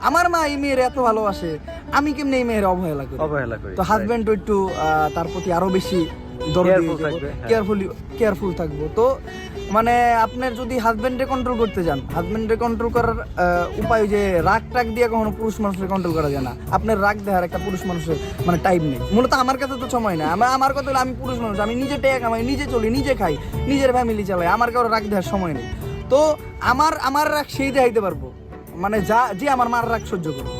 আমার মা এই মেয়ের এত ভালোবাসে আমি কেমনে এই মেয়ের অবহেলা করি? অবহেলা করি তো হাজব্যান্ড একটু তার প্রতি আরও বেশি হ্যাঁ। কেয়ারফুলি কেয়ারফুল থাকব। তো মানে আপনার যদি হাজব্যান্ডে কন্ট্রোল করতে যান হাজব্যান্ডে কন্ট্রোল করার উপায় যে রাগ টাগ দিয়ে কখনো পুরুষ মানুষের কন্ট্রোল করা যায় না। আপনার রাগ দেখার একটা পুরুষ মানুষের মানে টাইম নেই। মূলত আমার কাছে তো সময় না আমার আমার কথা হলো আমি পুরুষ মানুষ আমি নিজে টেক কামাই নিজে চলি নিজে খাই নিজের ফ্যামিলি চালাই আমার কারও রাগ দেওয়ার সময় নেই। তো আমার আমার রাগ সেই দেখাইতে পারব। মানে যা যে আমার মার রাগ সহ্য করব।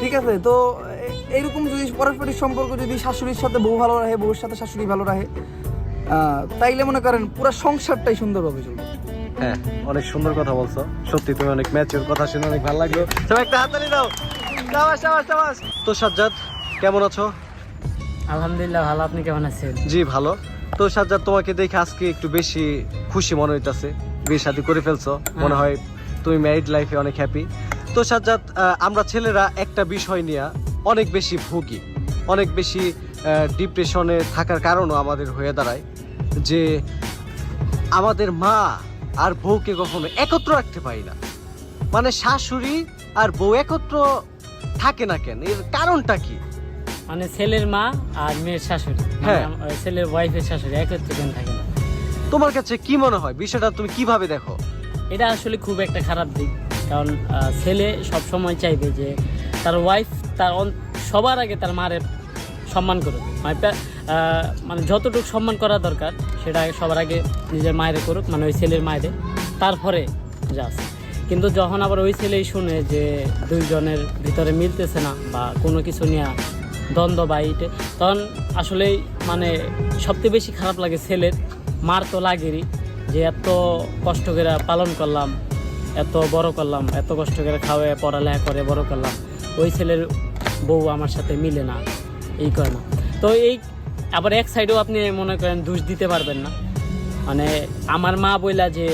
ঠিক আছে? তো এইরকম যদি পারস্পরিক সম্পর্ক যদি শাশুড়ির সাথে বউ ভালো রাখে বউর সাথে শাশুড়ি ভালো রাখে আহ, তাইলে মনে করেন পুরো সংসারটাই সুন্দরভাবে চলবে। হ্যাঁ অনেক সুন্দর কথা বলছো। সত্যি তুমি অনেক ম্যাচিওর কথা শুনে অনেক ভালো লাগল। সবাই একটা হাতালি দাও। সাবাস সাবাস সাবাস। তো সাজ্জাদ কেমন আছো? আলহামদুলিল্লাহ ভালো। আপনি কেমন আছেন? জি ভালো। তো সাজ্জাদ তোমাকে দেখে আজকে একটু বেশি খুশি মনে হইতাছে। বিয়ে শাদী করে ফেলছো। মনে হয় তুমি ম্যারিড লাইফে অনেক হ্যাপি তো সাজ্জাদ আমরা ছেলেরা একটা বিষয় নিয়ে অনেক বেশি ভুগি অনেক বেশি ডিপ্রেশনে থাকার কারণও আমাদের হয়ে দাঁড়ায় যে আমাদের মা আর বউকে কখনো একত্র রাখতে পারি না। মানে শাশুড়ি আর বউ একত্র থাকে না কেন? এর কারণটা কি? মানে ছেলের মা আর মেয়ের শাশুড়ি। মানে হ্যাঁ। ছেলের ওয়াইফের শাশুড়ি একত্রে কেন থাকে না? তোমার কাছে কি মনে হয়? বিষয়টা তুমি কীভাবে দেখো? এটা আসলে খুব একটা খারাপ দিক। কারণ ছেলে সব সময় চাইবে যে তার ওয়াইফ তার সবার আগে তার মায়ের সম্মান করুক। পে- মানে যতটুকু সম্মান করা দরকার, সেটা সবার আগে নিজের মায়ের করুক মানে ওই ছেলের মায়ের। তারপরে যাস। কিন্তু যখন আবার ওই ছেলেই শুনে যে দুইজনের ভিতরে মিলতেছে না বা কোনো কিছু নিয়ে দ্বন্দ্ব বা ইটে তখন আসলেই মানে সবচেয়ে বেশি খারাপ লাগে ছেলের। মার তো লাগেরই। যে এত কষ্ট করে পালন করলাম, এত বড় করলাম, এত কষ্ট করে খাওয়ায়, পড়ালেখা করে বড় করলাম, ওই ছেলের বউ আমার সাথে মিলে না, এই করে না। তো এই আবার এক সাইডেও আপনি মনে করেন দোষ দিতে পারবেন না। মানে আমার মা বইলা যে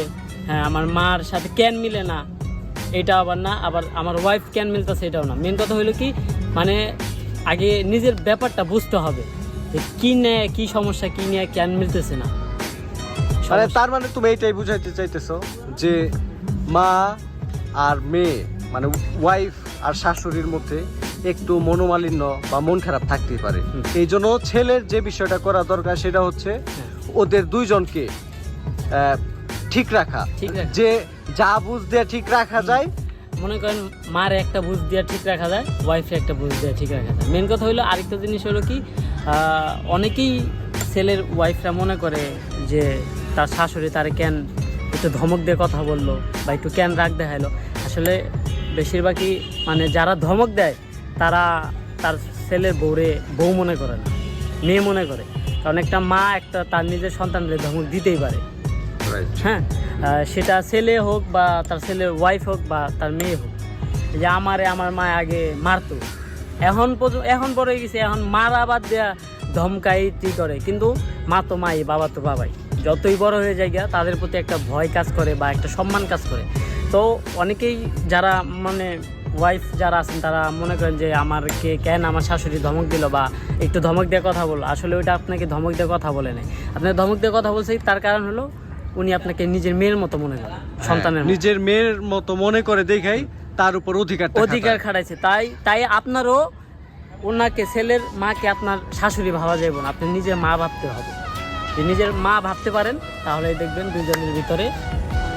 হ্যাঁ আমার মার সাথে কেন মিলে না, এটা আবার না, আবার আমার ওয়াইফ কেন মিলতেছে এটাও না। মেন কথা হলো কি মানে আগে নিজের ব্যাপারটা বুঝতে হবে যে কি নিয়ে কি সমস্যা, কি নিয়ে কেন মিলতেছে না। মানে তার মানে তুমি এইটাই বুঝাইতে চাইতেছো যে মা আর মেয়ে মানে ওয়াইফ আর শাশুড়ির মধ্যে একটু মনোমালিন্য বা মন খারাপ থাকতেই পারে। এই জন্য ছেলের যে বিষয়টা করা দরকার সেটা হচ্ছে হ্যাঁ। ওদের দুইজনকে ঠিক রাখা। ঠিক যে যা বুঝ দিয়ে ঠিক রাখা যায়। মনে করেন মার একটা বুঝ দিয়ে ঠিক রাখা যায় ওয়াইফে একটা বুঝ দিয়ে ঠিক রাখা যায়। মেন কথা হলো আরেকটা জিনিস হলো কি অনেকেই ছেলের ওয়াইফরা মনে করে যে তার শাশুড়ি তার কেন একটু ধমক দিয়ে কথা বলল বা একটু কেন রাগ দেখাইলো? আসলে বেশিরভাগই মানে যারা ধমক দেয় তারা তার ছেলের বউরে বউ মনে করে না মেয়ে মনে করে। কারণ একটা মা একটা তার নিজের সন্তানদের ধমক দিতেই পারে। হ্যাঁ সেটা ছেলে হোক বা তার ছেলের ওয়াইফ হোক বা তার মেয়ে হোক যে আমারে আমার মা আগে মারতো। এখন পর্যন্ত এখন বড় হয়ে গেছে এখন মারা বাদ দেয়া ধমকাই টি করে। কিন্তু মা তো মাই বাবা তো বাবাই। যতই বড় হয়ে যায় তাদের প্রতি একটা ভয় কাজ করে বা একটা সম্মান কাজ করে। তো অনেকেই যারা মানে ওয়াইফ যারা আছেন তারা মনে করেন যে আমার কে কেন আমার শাশুড়ি ধমক দিল বা একটু ধমক দিয়ে কথা বলল? আসলে ওইটা আপনাকে ধমক দিয়ে কথা বলে নাই। আপনার ধমক দিয়ে কথা বলছে তার কারণ হলো উনি আপনাকে নিজের মেয়ের মতো মনে করেন সন্তানের নিজের মেয়ের মতো মনে করে দেখাই তার উপর অধিকার অধিকার খাটাইছে। তাই তাই আপনারও ওনাকে ছেলের মাকে আপনার শাশুড়ি ভাবা যাবে না আপনি নিজের মা ভাবতে হবে। যে নিজের মা ভাবতে পারেন তাহলে দেখবেন দুজনের ভিতরে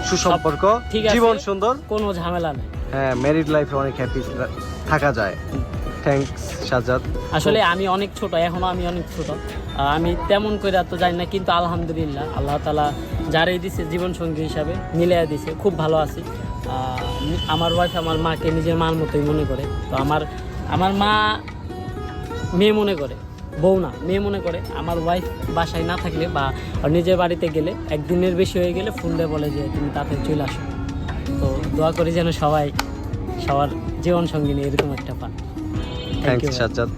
সুসম্পর্ক ঠিক আছে। জীবন সুন্দর। কোনো ঝামেলা নেই। হ্যাঁ ম্যারিড লাইফে অনেক হ্যাপি থাকা যায়। থ্যাঙ্কস সাজাদ আসলে আমি অনেক ছোট এখনও আমি অনেক ছোট। আমি তেমন করে তো জানি না কিন্তু আলহামদুলিল্লাহ আল্লাহ তালা যারাই দিছে জীবন সঙ্গী হিসাবে মিলিয়ে দিছে খুব ভালো আছি। আমার ওয়াইফ আমার মাকে নিজের মার মতোই মনে করে। তো আমার আমার মা মেয়ে মনে করে। বউ না মেয়ে মনে করে আমার ওয়াইফ বাসায় না থাকলে বা নিজের বাড়িতে গেলে একদিনের বেশি হয়ে গেলে ফোন দিয়ে বলে যে তুমি তাতে চলে আসো। তো দোয়া করি যেন সবাই সবার জীবন সঙ্গী নিয়ে এরকম একটা পান থ্যাংক ইউ সাজাদ